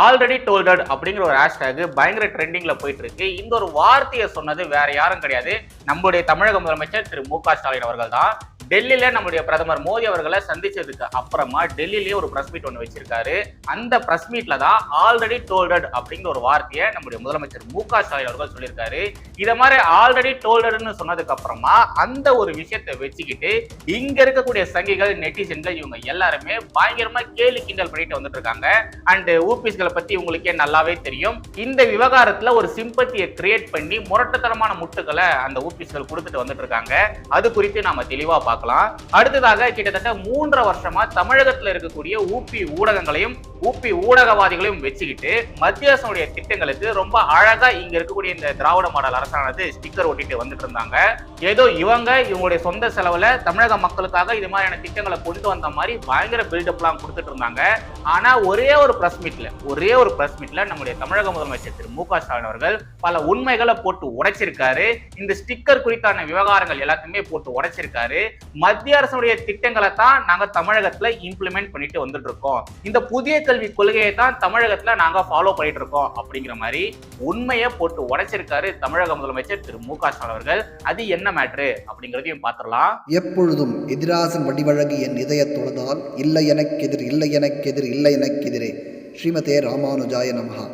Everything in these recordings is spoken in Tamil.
ஆல்ரெடி டோல்டட் அப்படிங்கிற ஒரு ஹேஷ்டேக் பயங்கர ட்ரெண்டிங்ல போயிட்டு இருக்கு. இந்த ஒரு வார்த்தையை சொன்னது வேற யாரும் கிடையாது. நம்முடைய தமிழக முதலமைச்சர் திரு மு க ஸ்டாலின் அவர்கள் தான் டெல்லியில நம்முடைய பிரதமர் மோடி அவர்களை சந்திச்சதுக்கு அப்புறமா டெல்லியிலேயே ஒரு பிரஸ் மீட் ஒன்று வச்சிருக்காரு. அந்த பிரஸ் மீட்ல தான் ஆல்ரெடி டோல்டட் அப்படிங்கிற ஒரு வார்த்தையை நம்முடைய முதலமைச்சர் மு க ஸ்டாலின் அவர்கள் சொல்லியிருக்காரு. இதை மாதிரி ஆல்ரெடி டோல்டட்னு சொன்னதுக்கு அப்புறமா அந்த ஒரு விஷயத்தை வச்சுக்கிட்டு இங்க இருக்கக்கூடிய சங்கிகள் நெட்டிசன்கள் இவங்க எல்லாருமே பயங்கரமா கேலி கிண்டல் பண்ணிட்டு வந்துட்டு இருக்காங்க. அண்ட் ஊபிஸ்களை பத்தி உங்களுக்கே நல்லாவே தெரியும். இந்த விவகாரத்துல ஒரு சிம்பத்தியை கிரியேட் பண்ணி முரட்டுத்தனமான முட்டுகளை அந்த ஊபிஸ்கள் கொடுத்துட்டு வந்துட்டு இருக்காங்க. அது குறித்து நாம தெளிவா பார்க்கலாம். அடுத்ததாக கிட்டத்தட்ட மூன்றரை வருஷமா தமிழகத்துல இருக்கக்கூடிய ஊபி ஊடகங்களையும் ஊபி ஊடகவாதிகளையும் வச்சுக்கிட்டு மத்திய அரசனுடைய திட்டங்களுக்கு ரொம்ப அழகா இங்க இருக்கக்கூடிய இந்த திராவிட மாடல் அரசானது ஸ்டிக்கர் ஒட்டிட்டு வந்துட்டு இருந்தாங்க. ஏதோ இவங்க இவங்களுடைய சொந்த செலவுல தமிழக மக்களுக்காக இது மாதிரியான திட்டங்களை கொண்டு வந்த மாதிரி பயங்கர பில்டப்லாம் கொடுத்துட்டு இருந்தாங்க. ஆனா ஒரே ஒரு பிரஸ் மீட்ல ஒரே ஒரு பிரஸ் மீட்ல நம்முடைய தமிழக முதலமைச்சர் திரு மு க ஸ்டாலின் அவர்கள் பல உண்மைகளை போட்டு உடைச்சிருக்காரு. இந்த ஸ்டிக்கர் குறித்தான விவகாரங்கள் எல்லாத்தையுமே போட்டு உடைச்சிருக்காரு. மத்திய அரசுடைய திட்டங்களை தான் நாங்க தமிழகத்துல இம்ப்ளிமெண்ட் பண்ணிட்டு வந்துட்டு இருக்கோம் இந்த புதிய கல்வி கொள்கையை தான் தமிழகத்துல நாங்க ஃபாலோ பண்ணிட்டு இருக்கோம் அப்படிங்கிற மாதிரி உண்மையை போட்டு உடைச்சிருக்காரு தமிழக முதலமைச்சர் திரு மு க ஸ்டாலின் அவர்கள். அது என்ன மேட்ரு அப்படிங்கிறதையும் பார்த்துடலாம். எப்பொழுதும் எதிராசன் வடிவழகு என் இதயத் தொழுதால் இல்லை எனக்கெதிர் இல்லை எனக்கெதிர் இல்லை எனக்கெதிரே. ஸ்ரீமதே ராமானுஜாய நமஹா.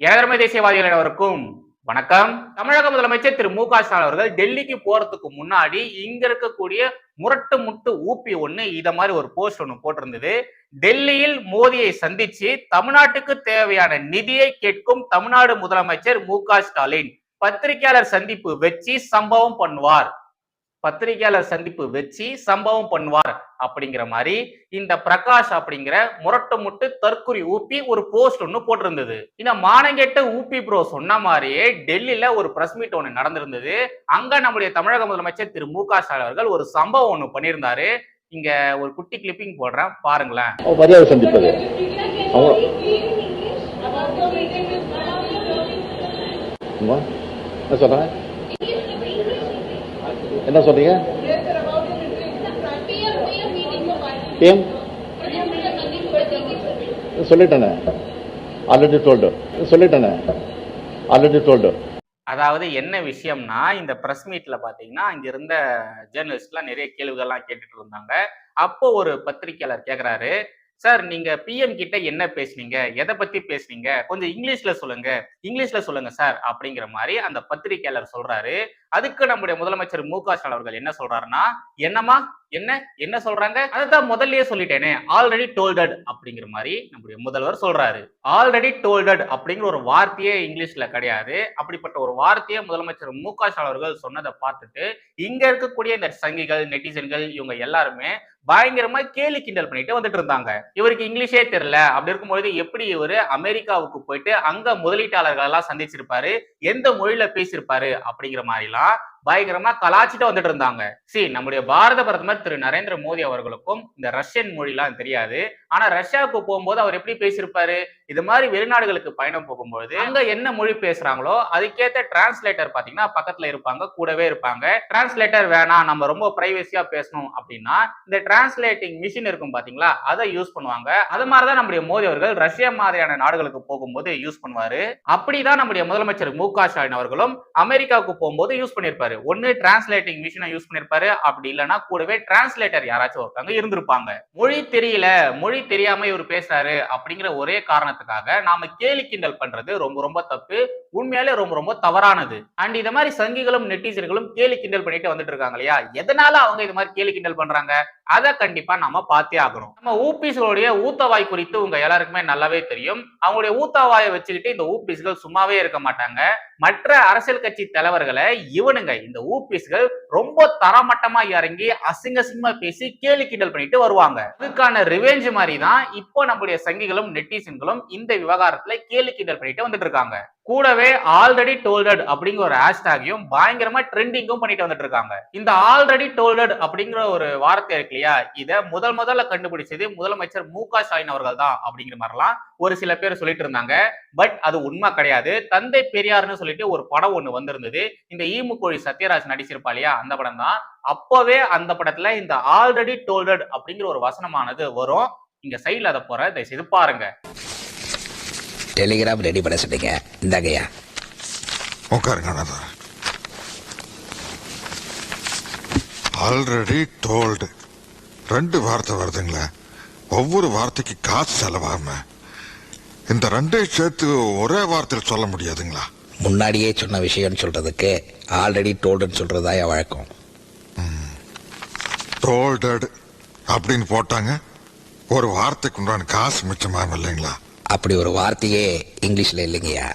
ஏழரை தேசியவாதிகள் அனைவருக்கும் வணக்கம். தமிழக முதலமைச்சர் திரு மு க ஸ்டாலின் அவர்கள் டெல்லிக்கு போறதுக்கு முன்னாடி இங்க இருக்கக்கூடிய முரட்டு முட்டு ஊப்பி ஒண்ணு இத மாதிரி ஒரு போஸ்ட் ஒண்ணு போட்டிருந்தது. டெல்லியில் மோடியை சந்திச்சு தமிழ்நாட்டுக்கு தேவையான நிதியை கேட்கும் தமிழ்நாடு முதலமைச்சர் மு க ஸ்டாலின் பத்திரிகையாளர் சந்திப்பு வச்சு சம்பவம் பண்ணுவார். பத்திரிகையாளர் சந்திப்பு வச்சு சம்பவம் பண்ணுவார் அப்படிங்கிற மாதிரி இந்த பிரகாஷ் அப்படிங்கிற முரட்டு முட்டு தற்குறி ஊப்பி ஒரு போஸ்ட் ஒன்று போட்டிருந்தது. இந்த மானங்கெட்ட ஊப்பி ப்ரோ சொன்ன மாதிரியே டெல்லியில ஒரு பிரஸ் மீட் ஒன்று நடந்திருந்தது. அங்க நம்முடைய தமிழக முதலமைச்சர் திரு மு க ஸ்டாலின் அவர்கள் ஒரு சம்பவம் ஒன்று பண்ணியிருந்தாரு. இங்க ஒரு குட்டி கிளிப்பிங் போடுறேன் பாருங்களேன். சொல்றேன்? என்ன சொல்றீங்க பிஎம் சொல்லிட்டேனே. ஆல்ரெடி டோல்டு சொல்லிட்டேனே. ஆல்ரெடி டோல்டு அதாவது என்ன விஷயம்னா இந்த ப்ரெஸ் மீட்ல பார்த்தீங்கன்னா அங்க இருந்த ஜேர்னலிஸ்ட்லாம் நிறைய கேள்விகள்லாம் கேட்டுட்டு இருந்தாங்க. அப்போ ஒரு பத்திரிக்கையாளர் கேட்குறாரு சார் நீங்க பிஎம் கிட்ட என்ன பேசுனீங்க? எதை பத்தி பேசுனீங்க? கொஞ்சம் இங்கிலீஷ்ல சொல்லுங்க. இங்கிலீஷ்ல சொல்லுங்க சார் அப்படிங்கிற மாதிரி அந்த பத்திரிக்கையாளர் சொல்றாரு. அதுக்கு நம்முடைய முதலமைச்சர் மு க ஸ்டாலின் அவர்கள் என்ன சொல்றாருன்னா என்னமா என்ன? என்ன சொல்றாங்க? அதைத்தான் முதல்லயே சொல்லிட்டேனே. ஆல்ரெடி டோல்டட் அப்படிங்கிற மாதிரி நம்முடைய முதல்வர் சொல்றாரு. ஆல்ரெடி டோல்டட் அப்படிங்கிற ஒரு வார்த்தையே இங்கிலீஷ்ல கிடையாது. அப்படிப்பட்ட ஒரு வார்த்தையை முதலமைச்சர் மு க ஸ்டாலின் அவர்கள் சொன்னதை பார்த்துட்டு இங்க இருக்கக்கூடிய இந்த சங்கிகள் நெட்டிசன்கள் இவங்க எல்லாருமே பயங்கரமா கேலி கிண்டல் பண்ணிட்டு வந்துட்டு இருந்தாங்க. இவருக்கு இங்கிலீஷே தெரியல. அப்படி இருக்கும்பொழுது எப்படி இவரு அமெரிக்காவுக்கு போயிட்டு அங்க முதலீட்டாளர்கள் எல்லாம் சந்திச்சிருப்பாரு? எந்த மொழியில பேசியிருப்பாரு? அப்படிங்கிற மாதிரிலாம் பயங்கரமா கலாச்சிட்டு வந்துட்டு இருந்தாங்க. சி நம்முடைய பாரத பிரதமர் திரு நரேந்திர மோடி அவர்களுக்கும் இந்த ரஷ்யன் மொழிலாம் தெரியாது. ஆனா ரஷ்யாவுக்கு போகும்போது அவர் எப்படி பேசியிருப்பாரு? இது மாதிரி வெளிநாடுகளுக்கு பயணம் போகும்போது அங்க என்ன மொழி பேசுறாங்களோ அதுக்கேத்த டிரான்ஸ்லேட்டர் பாத்தீங்கன்னா பக்கத்துல இருப்பாங்க கூடவே இருப்பாங்க. டிரான்ஸ்லேட்டர் வேணாம் நம்ம ரொம்ப பிரைவசியா பேசணும் அப்படின்னா இந்த டிரான்ஸ்லேட்டிங் மிஷின் இருக்கும் பாத்தீங்களா? அதை யூஸ் பண்ணுவாங்க. அது மாதிரிதான் நம்முடைய மோடி அவர்கள் ரஷ்யா மாதிரியான நாடுகளுக்கு போகும்போது யூஸ் பண்ணுவாரு. அப்படிதான் நம்முடைய முதலமைச்சர் மு க ஸ்டாலின் அவர்களும் அமெரிக்காவுக்கு போகும்போது யூஸ் பண்ணியிருப்பாரு. பண்ணிருப்பாரு ஒன்னு டிரான்ஸ்லேட்டிங் மிஷினை யூஸ் பண்ணிருப்பாரு அப்படி இல்லைன்னா கூடவே டிரான்ஸ்லேட்டர் யாராச்சும் ஒருத்தவங்க இருந்திருப்பாங்க. மொழி தெரியல மொழி தெரியாம இவர் பேசுறாரு அப்படிங்கிற ஒரே காரணத்துக்காக நாம கேலி கிண்டல் பண்றது ரொம்ப ரொம்ப தப்பு. உண்மையாலே ரொம்ப ரொம்ப தவறானது. அண்ட் இந்த மாதிரி சங்கிகளும் நெட்டிசர்களும் கேலி கிண்டல் பண்ணிட்டு வந்துட்டு இருக்காங்க இல்லையா? எதனால அவங்க இது மாதிரி கேலி கிண்டல் பண்றாங்க? அதை கண்டிப்பா நம்ம பார்த்தே ஆகணும். நம்ம ஊபிஸ்களுடைய ஊத்தவாய் குறித்து உங்க எல்லாருக்குமே நல்லாவே தெரியும். அவங்களுடைய ஊத்தவாயை வச்சுக்கிட்டு இந்த ஊபிஸ்கள் சும்மாவே இருக்க மாட்டாங்க. மற்ற அரசியல் கட்சி தலைவர்களை இவனுங்க இந்த ஊபிஸ்கள் ரொம்ப தரமட்டமா இறங்கி அசிங்க அசிங்கமா பேசி கேலி கிண்டல் பண்ணிட்டு வருவாங்க. அதுக்கான ரிவெஞ்ச் மாதிரி தான் இப்போ நம்முடைய சங்கிகளும் நெட்டிசன்களும் இந்த விவகாரத்துல கேலி கிண்டல் பண்ணிட்டு வந்துட்டு இருக்காங்க. கூடவே ஆல்ரெடி டோல்டட் அப்படிங்கிற ஒரு ஹேஷ்டாகையும் பயங்கரமா ட்ரெண்டிங்கும் பண்ணிட்டு வந்துட்டு இருக்காங்க இந்த ஆல்ரெடி டோல்டட் அப்படிங்கிற ஒரு வார்த்தை இருக்கு இல்லையா? இதை முதல் முதல்ல கண்டுபிடிச்சது முதலமைச்சர் மு க ஸ்டாலின் அவர்கள் தான் அப்படிங்கிற மாதிரிலாம் ஒரு சில பேர் சொல்லிட்டு இருந்தாங்க. பட் அது உண்மை கிடையாது. தந்தை பெரியார்னு சொல்லிட்டு ஒரு படம் ஒண்ணு வந்திருந்தது. இந்த ஈமுக்கோழி சத்யராஜ் நடிச்சிருப்பா இல்லையா? அந்த படம் தான். அப்பவே அந்த படத்துல இந்த ஆல்ரெடி டோல்டட் அப்படிங்கிற ஒரு வசனமானது வரும். இங்க சைட்ல அதை போற தயவு செய்து பாருங்க. டெலிகிராம் ரெடி பண்ண சொன்னீங்க. இந்தாங்கய்யா. உட்காருங்க அண்ணாதுரை ஆல்ரெடி டோல்டு ரெண்டு வார்த்தை வருதுங்களே. ஒவ்வொரு வார்த்தைக்கு காசு செலவாம இந்த ரெண்டையும் சேர்த்து ஒரே வார்த்தையில் சொல்ல முடியாதுங்களா? முன்னாடியே சொன்ன விஷயம்னு சொல்றதுக்கு ஆல்ரெடி டோல்டுன்னு சொல்றதா என் வழக்கம் டோல்டட் அப்படின்னு போட்டாங்க. ஒரு வார்த்தைக்கு உண்டான காசு மிச்சமாகும் இல்லைங்களா? அப்படி ஒரு வார்த்தையே இங்கிலீஷ்ல இல்லைங்கய்யா.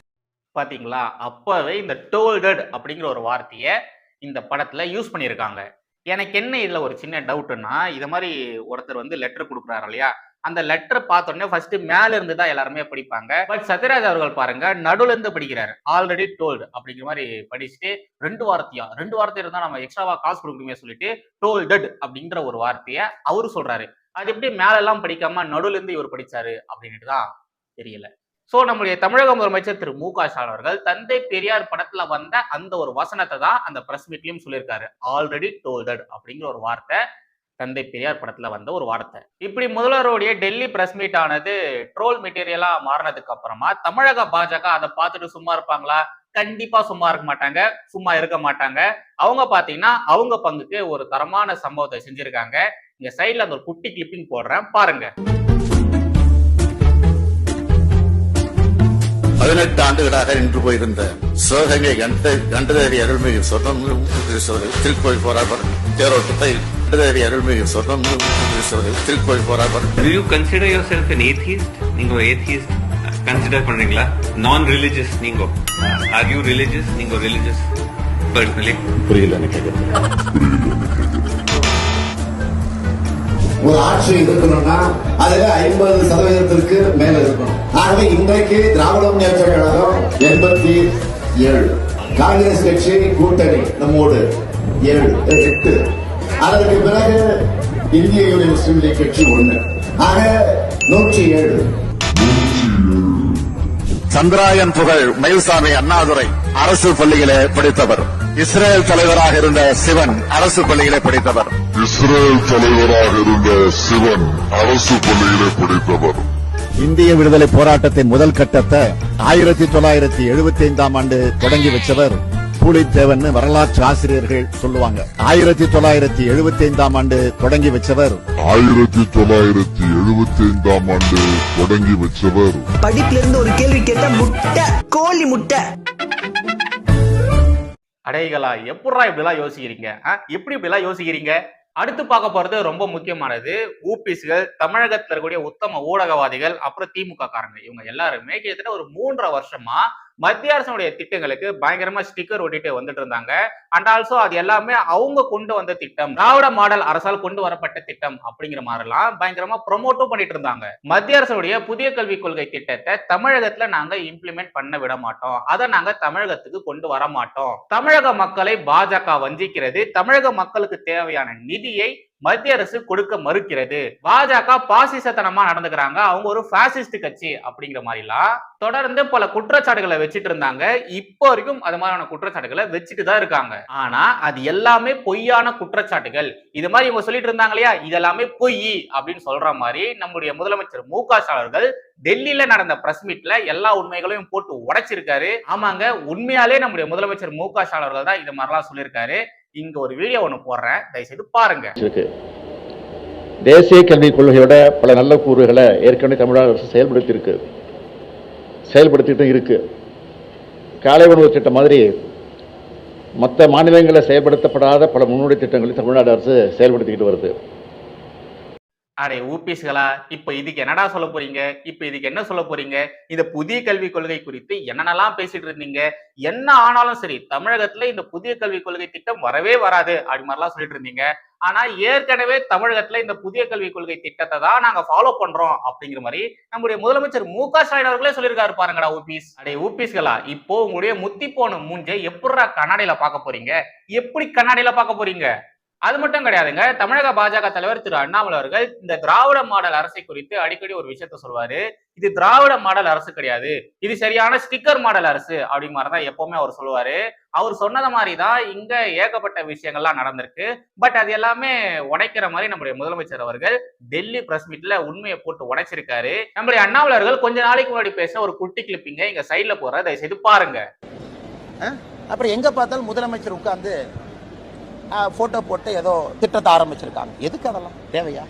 பாத்தீங்களா? அப்பவே இந்த டோல்டட் அப்படிங்கிற ஒரு வார்த்தையை இந்த படத்துல யூஸ் பண்ணியிருக்காங்க. எனக்கு என்ன இதுல ஒரு சின்ன டவுட்னா இது மாதிரி ஒருத்தர் வந்து லெட்டர் கொடுக்குறாரு இல்லையா? அந்த லெட்டர் பார்த்தோன்னே ஃபர்ஸ்ட் மேல இருந்து தான் எல்லாருமே படிப்பாங்க. பட் சத்யராஜ் அவர்கள் பாருங்க நடுவுல இருந்து படிக்கிறாரு. ஆல்ரெடி டோல்டு அப்படிங்கிற மாதிரி படிச்சுட்டு ரெண்டு வார்த்தையா? ரெண்டு வார்த்தை இருந்தா நம்ம எக்ஸ்ட்ராவா காசு கொடுக்கணுமே சொல்லிட்டு டோல்டட் அப்படிங்கிற ஒரு வார்த்தையை அவரு சொல்றாரு. அது எப்படி மேல எல்லாம் படிக்காம நடுவுல இருந்து இவர் படிச்சாரு அப்படின்ட்டு தான் தெரியல. சோ நம்முடைய தமிழக முதலமைச்சர் திரு. மு. க. ஸ்டாலின் அவர்கள் தந்தை பெரியார் படத்துல வந்த அந்த ஒரு வசனத்தை தான் அந்த பிரஸ் மீட்லயும் சொல்லியிருக்காரு. ஆல்ரெடி டோல்டட் அப்படிங்கிற ஒரு வார்த்தை தந்தை பெரியார் படத்துல வந்த ஒரு வார்த்தை. இப்படி முதல்வருடைய டெல்லி பிரஸ் மீட் ஆனது ட்ரோல் மெட்டீரியலா மாறினதுக்கு அப்புறமா தமிழக பாஜக அதை பார்த்துட்டு சும்மா இருப்பாங்களா? கண்டிப்பா சும்மா இருக்க மாட்டாங்க சும்மா இருக்க மாட்டாங்க. அவங்க பாத்தீங்கன்னா அவங்க பங்குக்கு ஒரு தரமான சம்பவத்தை செஞ்சிருக்காங்க. இங்க சைட்ல அந்த ஒரு குட்டி கிளிப்பிங் போடுறேன் பாருங்க. பதினெட்டு ஆண்டுகளாக நின்று போயிருந்த சிவகங்கை கண்ட கண்டதேவி அருள்மிகு சொர்ணம் திருக்கோயில் போராட்டம் தேரோட்டத்தை கண்டதேவி அருள்மிகு சொர்ணம் திருக்கோயில் போராட்டம். Do you consider yourself an atheist? நீங்க ஒரு atheist? கன்சிடர் பண்றீங்களா? நான் ரிலிஜியஸ் நீங்க. ஆர் யூ ரிலிஜியஸ் நீங்க ரிலிஜியஸ் பர்சனலி புரியல எனக்கு ஒரு ஆட்சி இருக்கணும்னா அதுல ஐம்பது சதவீதத்திற்கு மேல இருக்கணும். ஆகவே இன்றைக்கு திராவிட முன்னேற்ற கழகம் எண்பத்தி ஏழு. காங்கிரஸ் கட்சி கூட்டணி நம்மோடு ஏழு எட்டு. அதற்கு பிறகு இந்திய யூனியன் முஸ்லீம் லீக் கட்சி ஒண்ணு. ஆக நூற்றி ஏழு. சந்திராயன் புகழ் மயில்சாமி அண்ணாதுரை அரசு பள்ளியிலே படித்தவர். இஸ்ரேல் தலைவராக இருந்த சிவன் அரசு பள்ளியிலே படித்தவர். இஸ்ரேல் தலைவராக இருந்த சிவன் அரசு பள்ளியிலே படித்தவர். இந்திய விடுதலை போராட்டத்தின் முதல் கட்டத்தை ஆயிரத்தி தொள்ளாயிரத்தி எழுபத்தி ஐந்தாம் ஆண்டு தொடங்கி வச்சவர் பூலித்தேவன் வரலாற்று ஆசிரியர்கள் சொல்லுவாங்க. ஆயிரத்தி தொள்ளாயிரத்தி எழுபத்தி ஐந்தாம் ஆண்டு தொடங்கி வச்சவர். ஆயிரத்தி தொள்ளாயிரத்தி எழுபத்தி ஐந்தாம் ஆண்டு தொடங்கி வச்சவர். படிப்புல இருந்து ஒரு கேள்வி கேட்டா முட்டை கோழி முட்டை. அடைகளா எப்படா இப்படிலாம் யோசிக்கிறீங்க? எப்படி இப்படிலாம் யோசிக்கிறீங்க? அடுத்து பார்க்க போறது ரொம்ப முக்கியமானது ஊபிஸ்கள் தமிழகத்துல இருக்கக்கூடிய உத்தம ஊடகவாதிகள் அப்புறம் திமுக காரங்க இவங்க எல்லாருமே கிட்டத்தட்ட ஒரு மூன்றரை வருஷமா மத்திய அரசனுடைய திட்டங்களுக்கு பயங்கரமா ஸ்டிக்கர் ஒட்டிட்டு வந்துட்டு இருந்தாங்க. அண்ட் ஆல்சோ அது எல்லாமே அவங்க கொண்டு வந்த திட்டம். திராவிட மாடல் அரசால் கொண்டு வரப்பட்ட திட்டம் அப்படிங்கிற மாதிரிலாம் பயங்கரமா ப்ரொமோட்டும் பண்ணிட்டு இருந்தாங்க. மத்திய அரசுடைய புதிய கல்விக் கொள்கை திட்டத்தை தமிழகத்துல நாங்க இம்ப்ளிமெண்ட் பண்ண விட மாட்டோம். அதை நாங்க தமிழகத்துக்கு கொண்டு வர மாட்டோம். தமிழக மக்களை பாஜக வஞ்சிக்கிறது. தமிழக மக்களுக்கு தேவையான நிதியை மத்திய அரசு கொடுக்க மறுக்கிறது. பாஜக பாசிசத்தனமா நடந்துக்கிறாங்க. அவங்க ஒரு பாசிஸ்ட் கட்சி அப்படிங்கிற மாதிரிலாம் தொடர்ந்து பல குற்றச்சாட்டுகளை வச்சுட்டு இருந்தாங்க. இப்போ வரைக்கும் அது மாதிரியான குற்றச்சாட்டுகளை வச்சுட்டு தான் இருக்காங்க. ஆனா அது எல்லாமே பொய்யான குற்றச்சாட்டுகள். இது மாதிரி இவங்க சொல்லிட்டு இருந்தாங்க இல்லையா? இதெல்லாமே பொய் அப்படின்னு சொல்ற மாதிரி நம்முடைய முதலமைச்சர் மு க ஸ்டாலின் டெல்லியில நடந்த பிரஸ் மீட்ல எல்லா உண்மைகளையும் போட்டு உடைச்சிருக்காரு. ஆமாங்க உண்மையாலே நம்முடைய முதலமைச்சர் மு க ஸ்டாலின் தான் இது மாதிரிலாம் சொல்லியிருக்காரு. இங்க ஒரு வீடியோ ஒன்று போடுறேன். தயவுசெய்து பாருங்க. இருக்கு. தேசிய கல்விக் கொள்கையோட பல நல்ல கூறுகளை ஏற்கனவே தமிழக அரசு செயல்படுத்தி இருக்கு செயல்படுத்திட்டு இருக்கு. காலை உணவு திட்டம் மாதிரி மற்ற மாநிலங்களில் செயல்படுத்தப்படாத பல முன்னோடி திட்டங்களை தமிழ்நாடு அரசு செயல்படுத்திக்கிட்டு வருது. அடே ஊபிஸ்களா இப்போ இதுக்கு என்னடா சொல்ல போறீங்க? இப்போ இதுக்கு என்ன சொல்ல போறீங்க? இந்த புதிய கல்விக் கொள்கை குறித்து என்னென்னலாம் பேசிட்டு இருந்தீங்க? என்ன ஆனாலும் சரி தமிழகத்துல இந்த புதிய கல்விக் கொள்கை திட்டம் வரவே வராது அப்படி மாதிரிலாம் சொல்லிட்டு இருந்தீங்க. ஆனா ஏற்கனவே தமிழகத்துல இந்த புதிய கல்விக் கொள்கை திட்டத்தை தான் நாங்க ஃபாலோ பண்றோம் அப்படிங்கிற மாதிரி நம்முடைய முதலமைச்சர் மு க ஸ்டாலின் அவர்களே சொல்லியிருக்காரு பாருங்கடா ஊபிஸ் அடே ஊபிஸ்களா இப்போ உங்களுடைய முத்தி போன மூஞ்சை எப்படிடா கண்ணாடியில பார்க்க போறீங்க? எப்படி கண்ணாடியில பார்க்க போறீங்க? அது மட்டும் கிடையாதுங்க. தமிழக பாஜக தலைவர் திரு அண்ணாமலை அவர்கள் இந்த திராவிட மாடல் அரசை குறித்து அடிக்கடி ஒரு விஷயத்த சொல்வாரு. இது திராவிட மாடல் அரசு கிடையாது. இது சரியான ஸ்டிக்கர் மாடல் அரசு அப்படிங்கிற மாதிரி தான் எப்பவுமே அவர் சொல்லுவாரு. அவர் சொன்னது மாதிரி தான் இங்க ஏகப்பட்ட விஷயங்கள்லாம் நடந்திருக்கு. பட் அது எல்லாமே உடைக்கிற மாதிரி நம்முடைய முதலமைச்சர் அவர்கள் டெல்லி பிரஸ் மீட்ல உண்மையை போட்டு உடைச்சிருக்காரு. நம்முடைய அண்ணாமலை அவர்கள் கொஞ்ச நாளைக்கு முன்னாடி பேச ஒரு குட்டி கிளிப்பிங்க இங்க சைட்ல போற தயவு செய்து பாருங்க அப்புறம் எங்க பார்த்தாலும் முதலமைச்சர் உட்கார்ந்து போட்டோ போட்டு ஏதோ திட்டத்தை ஆரம்பிச்சிருக்காங்க. எதுக்கு அதெல்லாம்? தேவையா?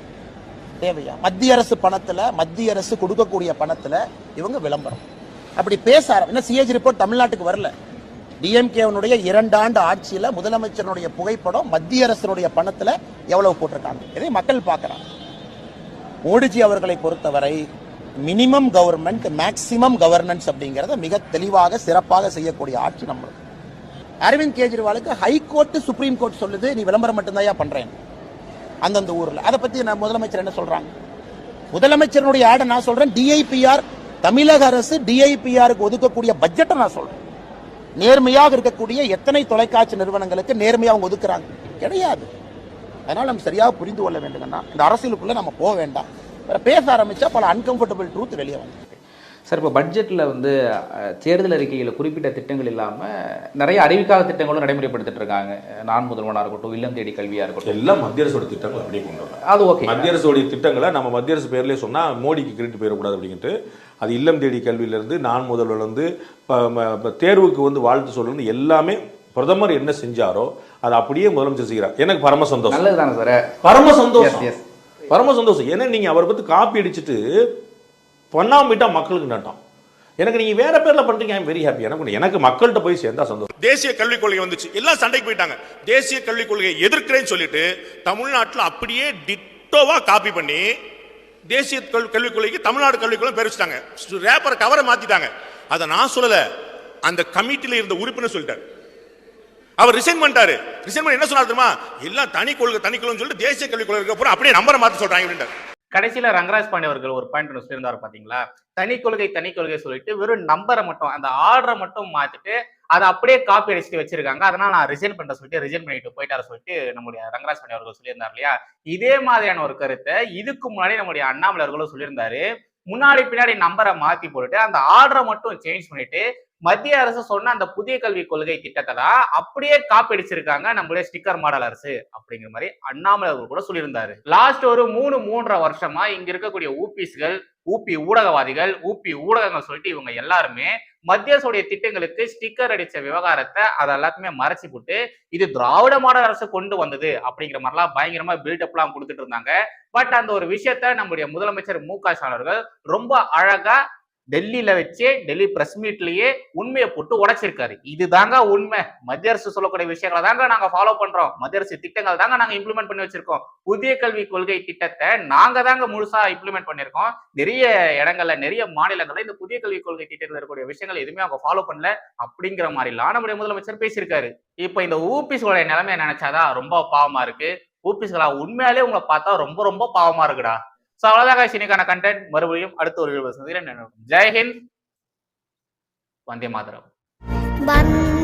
தேவையா? மத்திய அரசு பணத்துல மத்திய அரசு கொடுக்கக்கூடிய பணத்துல இவங்க விளம்பரம். அப்படி பேச ஆரம்பி சிஏஜி ரிப்போர்ட் தமிழ்நாட்டுக்கு வரல. டிஎம்கேவனுடைய இரண்டாண்டு ஆட்சியில் ஆட்சியில முதலமைச்சருடைய புகைப்படம் மத்திய அரசனுடைய பணத்துல எவ்வளவு போட்டிருக்காங்க? இதை மக்கள் பார்க்கறாங்க. மோடிஜி அவர்களை பொறுத்தவரை மினிமம் கவர்மெண்ட் மேக்சிமம் கவர்னன்ஸ் அப்படிங்கறத மிக தெளிவாக சிறப்பாக செய்யக்கூடிய ஆட்சி நம்மளுக்கு. அரவிந்த் கெஜ்ரிவாலுக்கு ஹைகோர்ட் சுப்ரீம் கோர்ட் சொல்லுது நீ விளம்பரம் மட்டும்தான் பண்றேன். அந்தந்த ஊர்ல. அதை பத்தி நான் முதலமைச்சர் என்ன சொல்றாங்க? முதலமைச்சருடைய ஆட நான் சொல்றேன் டிஐபிஆர் தமிழக அரசு டிஐபிஆருக்கு ஒதுக்கக்கூடிய பட்ஜெட்டை நான் சொல்றேன். நேர்மையாக இருக்கக்கூடிய எத்தனை தொலைக்காட்சி நிறுவனங்களுக்கு நேர்மையாக அவங்க ஒதுக்குறாங்க? கிடையாது. அதனால நம்ம சரியாக புரிந்து கொள்ள வேண்டுங்கன்னா இந்த அரசியலுக்குள்ள நம்ம போக வேண்டாம். பேச ஆரம்பிச்சா பல அன்கம்ஃபர்டபுள் ட்ரூத் வெளியே வந்து சார் இப்போ பட்ஜெட்டில் வந்து தேர்தல் அறிக்கையில் குறிப்பிட்ட திட்டங்கள் இல்லாமல் நிறைய அறிவிக்காத திட்டங்களும் நடைமுறைப்படுத்திட்டு இருக்காங்க. நான் முதல்வனாக இருக்கட்டும் இல்லம் தேடி கல்வியாக இருக்கட்டும். எல்லாம் மத்திய அரசோட திட்டங்கள் அப்படியே கொண்டு வரோம் அது ஓகே. மத்திய அரசோடைய திட்டங்களை நம்ம மத்திய அரசு பேர்லயே சொன்னா மோடிக்கு கிரெடிட் போயிடக்கூடாது அப்படின்ட்டு அது இல்லம் தேடி கல்வியிலிருந்து நான் முதல்வர் வந்து ப- ம- ப- தேர்வுக்கு வந்து வாழ்த்து சொல்லணும் எல்லாமே பிரதமர் என்ன செஞ்சாரோ அதை அப்படியே முதலமைச்சர் செய்கிறார். எனக்கு பரம சந்தோஷம். நல்லது தானே சார்? பரம சந்தோஷம். பரம சந்தோஷம். ஏன்னா நீங்க அவரை பத்தி காப்பி அடிச்சுட்டு பண்ணாம மக்களுக்கு நட்டம். எனக்கு நீங்க வேற பேர்ல பண்றீங்க ஐம் வெரி ஹாப்பி எனக்கு எனக்கு மக்கள்கிட்ட போய் சேர்ந்தா சந்தோஷம். தேசிய கல்விக் கொள்கை வந்துச்சு. எல்லாம் சண்டைக்கு போயிட்டாங்க. தேசிய கல்விக் கொள்கையை எதிர்க்கிறேன்னு சொல்லிட்டு தமிழ்நாட்டில் அப்படியே டிட்டோவா காப்பி பண்ணி தேசிய கல்- கல்விக் கொள்கைக்கு தமிழ்நாடு கல்விக் கொள்கை பேர் வச்சுட்டாங்க. கவரை மாத்திட்டாங்க. அதை நான் சொல்லல. அந்த கமிட்டியில் இருந்த உறுப்பினர் சொல்லிட்டார். அவர் ரிசைன் பண்ணிட்டாரு. ரிசைன் பண்ணி என்ன சொன்னார் தெரியுமா? எல்லாம் தனி கொள்கை தனி கொள்கைன்னு சொல்லிட்டு தேசிய கல்விக் கொள்கை அப்புறம் அப்படியே நம்பரை மாற்றி சொல்றாங்க அப்படின்ட்டார். கடைசியில ரங்கராஜ் பாண்டே அவர்கள் ஒரு பாயிண்ட் ஒன்று சொல்லியிருந்தார் பாத்தீங்களா? தனி கொள்கை தனி கொள்கை சொல்லிட்டு வெறும் நம்பரை மட்டும் அந்த ஆர்டரை மட்டும் மாத்திட்டு அதை அப்படியே காப்பி அடிச்சுட்டு வச்சிருக்காங்க. அதனால நான் ரிசைன் பண்ண சொல்லிட்டு ரிசைன் பண்ணிட்டு போயிட்டார சொல்லிட்டு நம்முடைய ரங்கராஜ் பாண்டே அவர்கள் சொல்லியிருந்தார் இல்லையா? இதே மாதிரியான ஒரு கருத்தை இதுக்கு முன்னாடி நம்முடைய அண்ணாமலை அவர்களும் சொல்லியிருந்தாரு. முன்னாடி பின்னாடி நம்பரை மாத்தி போட்டுட்டு அந்த ஆர்டரை மட்டும் சேஞ்ச் பண்ணிட்டு மத்திய அரசு சொன்ன அந்த புதிய கல்விக் கொள்கை திட்டத்தை தான் அப்படியே காப்பிடிச்சிருக்காங்க நம்மளுடைய ஸ்டிக்கர் மாடல் அரசு அப்படிங்கிற மாதிரி அண்ணாமலை அவர்கள் கூட சொல்லியிருந்தாரு. லாஸ்ட் ஒரு மூணு மூன்றரை வருஷமா இங்க இருக்கக்கூடிய ஊபிஸ்கள் ஊபி ஊடகவாதிகள் ஊபி ஊடகங்கள் சொல்லிட்டு இவங்க எல்லாருமே மத்திய அரசுடைய திட்டங்களுக்கு ஸ்டிக்கர் அடிச்ச விவகாரத்தை அதை எல்லாத்தையுமே மறைச்சு போட்டு இது திராவிட மாடல் அரசு கொண்டு வந்தது அப்படிங்கிற மாதிரிலாம் பயங்கரமா பில்டப்லாம் கொடுத்துட்டு இருந்தாங்க. பட் அந்த ஒரு விஷயத்த நம்முடைய முதலமைச்சர் மு க ஸ்டாலின் அவர்கள் ரொம்ப அழகா டெல்லியில வச்சு டெல்லி பிரஸ் மீட்லயே உண்மையை போட்டு உடைச்சிருக்காரு. இதுதாங்க உண்மை. மத்திய அரசு சொல்லக்கூடிய விஷயங்களை தாங்க நாங்க ஃபாலோ பண்றோம். மத்திய அரசு திட்டங்கள் தாங்க நாங்க இம்ப்ளிமெண்ட் பண்ணி வச்சிருக்கோம். புதிய கல்வி கொள்கை திட்டத்தை நாங்க தாங்க முழுசா இம்ப்ளிமெண்ட் பண்ணிருக்கோம் நிறைய இடங்கள்ல நிறைய மாநிலங்கள்ல இந்த புதிய கல்விக் கொள்கை திட்டத்தில் இருக்கக்கூடிய விஷயங்கள் எதுவுமே அவங்க ஃபாலோ பண்ணல. அப்படிங்கிற மாதிரிலாம் நம்முடைய முதலமைச்சர் பேசியிருக்காரு. இப்ப இந்த ஊபிஸ்களுடைய நிலைமையை நினைச்சாதான் ரொம்ப பாவமா இருக்கு. ஊபிஸ்களா உண்மையாலே உங்களை பார்த்தா ரொம்ப ரொம்ப பாவமா இருக்குடா. சோ அவ்வளவுதான் இன்னைக்கான கண்டென்ட் மறுபடியும் அடுத்த ஒரு வீடியோ ஜெய்ஹிந்த் வந்தே மாதரம். வந்தே